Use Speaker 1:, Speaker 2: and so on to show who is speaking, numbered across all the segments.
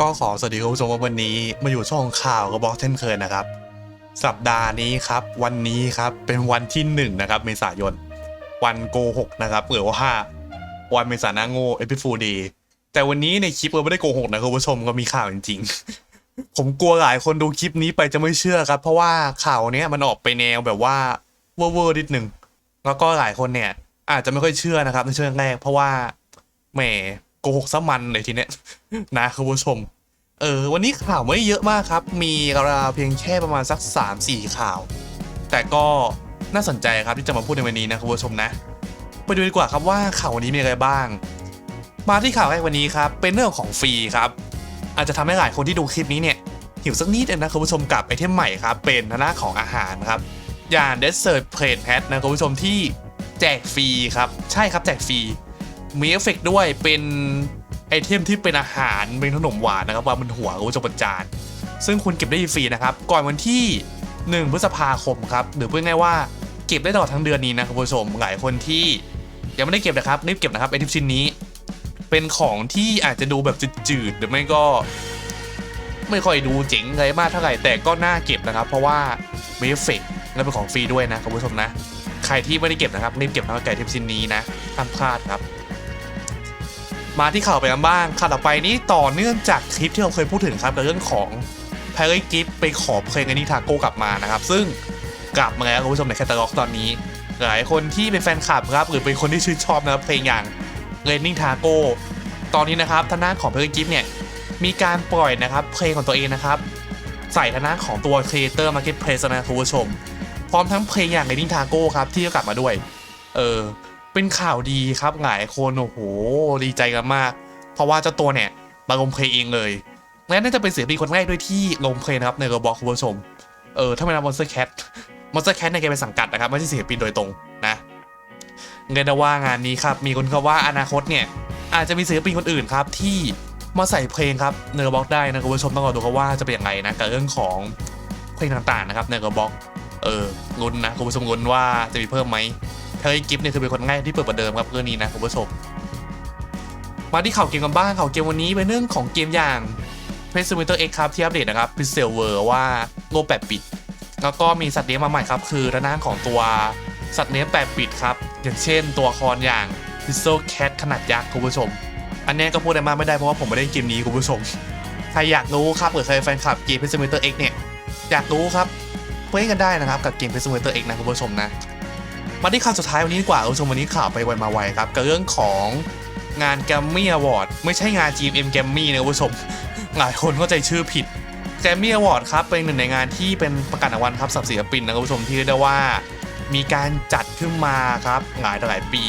Speaker 1: ก็ขอสวัสดีคุณผู้ชมว่าวันนี้มาอยู่ช่องข่าวกระบอกเช่นเคยนะครับ สัปดาห์นี้ครับวันนี้ครับเป็นวันที่หนึ่งนะครับเมษายน วันโกหกนะครับหรือว่าวันเมษาหนาโง่เอพิฟูดีแต่วันนี้ในคลิปเราไม่ได้โกหกนะคุณผู้ชมก็มีข่าวจริงๆ ผมกลัวหลายคนดูคลิปนี้ไปจะไม่เชื่อครับ เพราะว่าข่าวเนี้ยมันออกไปแนวแบบว่าเวอร์ๆนิดหนึ่งแล้วก็หลายคนเนี่ย อาจจะไม่ค่อยเชื่อนะครับในช่วงแรกเพราะว่าแหมโกหกซะมันเลยทีเนี้ยนะคุณผู้ชม เออวันนี้ข่าวไม่เยอะมากครับ มีราวเพียงแค่ประมาณสัก 3-4 ข่าว แต่ก็น่าสนใจครับที่จะมาพูดในวันนี้นะคุณผู้ชมนะ ไปดูดีกว่าครับว่าข่าววันนี้มีอะไรบ้าง มาที่ข่าวแรกวันนี้ครับเป็นเรื่องของฟรีครับ อาจจะทำให้หลายคนที่ดูคลิปนี้เนี่ยหิวสักนิดนะคุณผู้ชมกับไอเทมใหม่ครับเป็นหน้าของอาหารครับอย่าง Desert Plate Hat นะคุณผู้ชมที่แจกฟรีครับ ใช่ครับแจกฟรีมีเอฟเฟกด้วยเป็น ไอเทมที่เป็นอาหารเป็นขนมหวานนะครับวางบนหัวคุณผู้ชมบนจานซึ่งคุณเก็บได้ฟรีนะครับ ก่อนวันที่ 1 พฤษภาคมครับหรือพูดง่ายว่าเก็บได้ตลอดทั้งเดือนนี้นะคุณผู้ชมหลายคนที่ยังไม่ได้เก็บนะครับรีบเก็บนะครับไอเทมชิ้นนี้ เป็นของที่อาจจะดูแบบจืดๆหรือไม่ก็ ไม่ค่อยดูเจ๋งอะไรมากเท่าไหร่แต่ก็น่าเก็บนะครับ เพราะว่ามีเอฟเฟกต์และเป็นของฟรีด้วยนะคุณผู้ชมนะ ใครที่ไม่ได้เก็บนะครับรีบเก็บนะครับไก่เทมชิ้นนี้นะห้ามพลาดครับ มาที่ข่าวไปกันบ้างข่าวต่อไปนี้ต่อเนื่องจากคลิปที่เราเคยพูดถึงครับกับเรื่องของแพร r ่กิฟไปขอเพลงอันนี้ทาโก้กลับมานะครับ ซึ่งกลับมาแล้วคุณผู้ชมในแคตตาล็อกตอนนี้ หลายคนที่เป็นแฟนคลับครับ หรือเป็นคนที่ชื่นชอบนะครับเพลงอย่าง r a i n i n g Taco ตอนนี้นะครับทางด้านของเพลงกิฟเนี่ยมีการปล่อยนะครับเพลงของตัวเองนะครับ ใส่ทางด้านของตัว Creator Marketplace นะคุณผู้ชม พร้อมทั้งเพลงอย่าง r a i n i n g Taco ครับที่ก็กลับมาด้วย เออ เป็นข่าวดีครับหลายคนโอ้โหดีใจกันมาก เพราะว่าเจ้าตัวเนี่ยมาลงเพลงเองเลย และน่าจะเป็นศิลปินคนแรกด้วยที่ลงเพลงนะครับในโรบอกคุณผู้ชม เออถ้าไม่นับมอนสเตอร์แคทมอนสเตอร์แคทในเกมเป็นสังกัดนะครับไม่ใช่ศิลปินโดยตรงนะเรียกได้ว่างานนี้ครับมีคนเขาว่าอนาคตเนี่ยอาจจะมีศิลปินคนอื่นครับที่มาใส่เพลงครับในโรบอกได้นะคุณผู้ชมต้องรอดูครับว่าจะเป็นยังไงนะกับเรื่องของเพลงต่างๆนะครับในโรบอกเออลุ้นนะคุณผู้ชมลุ้นว่าจะมีเพิ่มไหม เทอร์กิฟเนี่ยคือเป็นคนง่ายที่เปิดประเดิมครับเรื่องนี้นะคุณผู้ชมมาที่ข่าวเกมกันบ้างข่าวเกมวันนี้เป็นเรื่องของเกมอย่าง p r e s i m e t e r X ครับที่อัปเดตนะครับ p i x e l w o r ว่าโลก8ปิด แล้วก็มีสัตว์เลี้ยงมาใหม่ครับคือระนาของตัวสัตว์เลี้ยง8ปิดครับ อย่างเช่นตัวคอนอย่าง Pixel Cat ขนาดยักษ์คุณผู้ชม อันนี้ก็พูดได้มากไม่ได้เพราะว่าผมไม่ได้เกมนี้คุณผู้ชม ใครอยากรู้ครับหรือใครเป็นแฟนคลับเกม p r e s i m e t e r X เนี่ยอยากรู้ครับเล่นกันได้นะครับกับเกม p r e s i m e t e r X นะคุณผู้ชมนะ มาที่ข่าวสุดท้ายวันนี้ดีกว่าคุณผู้ชมวันนี้ข่าวไปไวมาไวครับกับเรื่องของงาน g ก r มมี่อวอร์ดไม่ใช่งาน GMM g ก r มมี่นะคุณผู้ชมหลายคนเข้าใจชื่อผิด g ก r มมี่อวอร์ดครับเป็นหนึ่งในงานที่เป็นประกาศรางวัลครับสำหรับศิลปินนะคุณผู้ชมที่เรียกได้ว่า มีการจัดขึ้นมาครับหลายต่อหลายปี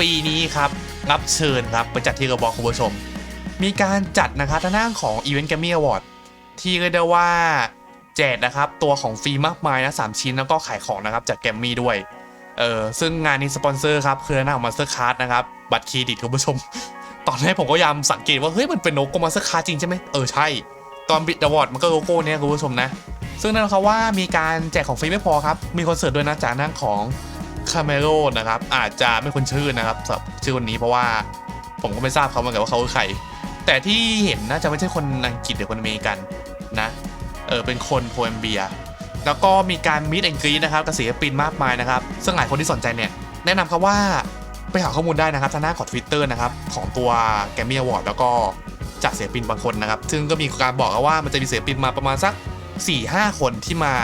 Speaker 1: ปีนี้ครับรับเชิญครับไปจัดที่กระบอกคุณผู้ชม มีการจัดนะครับทางด้านของ Event g ก r มมี่อวอร์ดที่เรียกได้ว่าแจกนะครับตัวของฟรีมากมายนะสามชิ้นแล้วก็ขายของนะครับจากแกรมมี่ด้วย เออซึ่งงานนี้สปอนเซอร์ครับคือหน้าของมาสเตอร์คาร์ดนะครับ บัตรเครดิตคุณผู้ชม ตอนแรกผมก็ยามสังเกตว่าเฮ้ยมันเป็นโลโก้มาสเตอร์คาร์ดจริงใช่ไหมเออใช่ ตอนบิดดวอร์ดมันก็โลโก้เนี้ยคุณผู้ชมนะ ซึ่งนั่นเขาว่ามีการแจกของฟรีไม่พอครับ มีคอนเสิร์ตด้วยนะจากนั่งของคาเมโ o นะครับ อาจจะไม่คุ้นชื่อนะครับสำหรับชื่อคนนี้เพราะว่าผมก็ไม่ทราบเขาเหมือนกันว่าเขาคือใคร แต่ที่เห็นน่าจะไม่ใช่คนอังกฤษหรือคนอเมริกันนะ เออเป็นคนโคลัมเบีย แล้วก็มีการมิดแอนกรีนะครับกับศิลปินมากมายนะครับ ซึ่งหลายคนที่สนใจเนี่ย แนะนำครับว่าไปหาข้อมูลได้นะครับทางหน้าของ Twitter นะครับของตัวแกมมี่อวอร์ดแล้วก็จากศิลปินบางคนนะครับ ซึ่งก็มีการบอกว่ามันจะมีศิลปินมาประมาณสัก 4-5 คนที่มา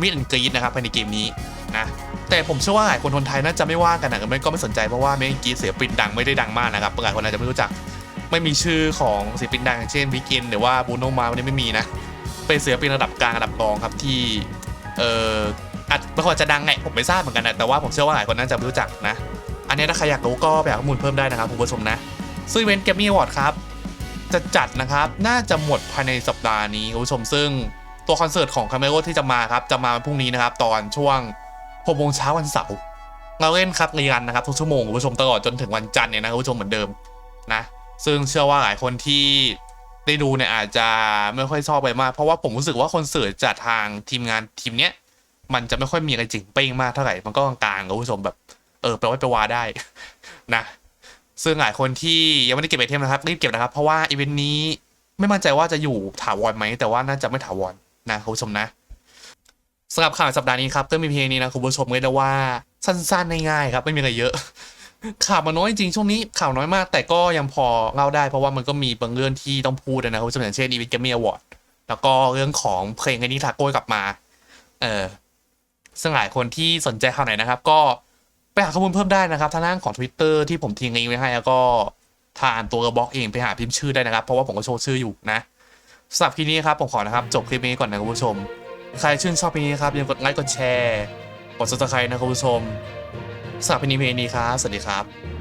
Speaker 1: มิดแอนกรีนะครับภายในเกมนี้นะแต่ผมเชื่อว่าหลายคนคนไทยน่าจะไม่ว่ากันนะไม่ก็ไม่สนใจเพราะว่ามิดแอนกรีศิลปินดังไม่ได้ดังมากนะครับหลายคนอาจจะไม่รู้จัก ไม่มีชื่อของศิลปินดังเช่นวิกินหรือว่าบูโนมาวันนี้ไม่มีนะ เป็นศิลปินระดับกลางระดับรองครับที่เอออาจบางคนจจะดังไงผมไม่ทราบเหมือนกันนะแต่ว่าผมเชื่อว่าหลายคนน่าจะรู้จักนะ อันนี้ถ้าใครอยากรู้ก็ไปหาข้อมูลเพิ่มได้นะครับคุณผู้ชมนะซึ่งเวนแกมมี่อวอร์ดครับจะจัดนะครับน่าจะหมดภายในสัปดาห์นี้คุณผู้ชมซึ่งตัวคอนเสิร์ตของคาเมโ o ที่จะมาครับจะมาวันพรุ่งนี้นะครับตอนช่วง6โมงเช้าวันเสาร์เราเล่นครับเรียนนะครับทุกชั่วโมงคุณผู้ชมตลอดจนถึงวันจันทร์เนี่ยนะคุณผู้ชมเหมือนเดิมนะซึ่งเชื่อว่าหลายคนที่ ได้ดูเนี่ยอาจจะไม่ค่อยชอบไปมาก เพราะว่าผมรู้สึกว่าคอนเสิร์ตจากทางทีมงานทีมเนี้ยมันจะไม่ค่อยมีอะไรจริงเป้งมากเท่าไหร่ มันก็กลางๆคุณผู้ชมแบบ เออไปไว้ไปวาได้นะ ซึ่งหลายคนที่ยังไม่ได้เก็บไอเทมนะครับรีบเก็บนะครับ เพราะว่าอีเวนต์นี้ไม่มั่นใจว่าจะอยู่ถาวรไหมแต่ว่าน่าจะไม่ถาวรนะคุณผู้ชมนะสำหรับข่าวสัปดาห์นี้ครับเติมมีเพียงนี้นะคุณผู้ชมเรียกได้ว่าสั้นๆง่ายๆครับไม่มีอะไรเยอะ ข่าวมันน้อยจริงช่วงนี้ข่าวน้อยมาก แต่ก็ยังพอเล่าได้เพราะว่ามันก็มีบางเรื่องที่ต้องพูดนะคุณผู้ชมอย่างเช่นอีวิทเกมมี่อวอร์ดแล้วก็เรื่องของเพลงไอ้นี้ทาโก้กลับมา เออซึ่งหลายคนที่สนใจข่าวไหนนะครับ ก็ไปหาข้อมูลเพิ่มได้นะครับทางด้านของ Twitter ที่ผมทิ้งลิงก์ไว้ให้แล้วก็ทานตัวกระบอกเองไปหาพิมพ์ชื่อได้นะครับ เพราะว่าผมก็โชว์ชื่ออยู่นะสำหรับคลิปนี้ครับผมขอนะครับจบคลิปนี้ก่อนนะคุณผู้ชม ใครชื่นชอบคลิปนี้ครับอย่าลืมกดไลค์กดแชร์กด subscribe นะคุณผู้ชม สำหรับพินิเพลงนี้ครับ สวัสดีครับ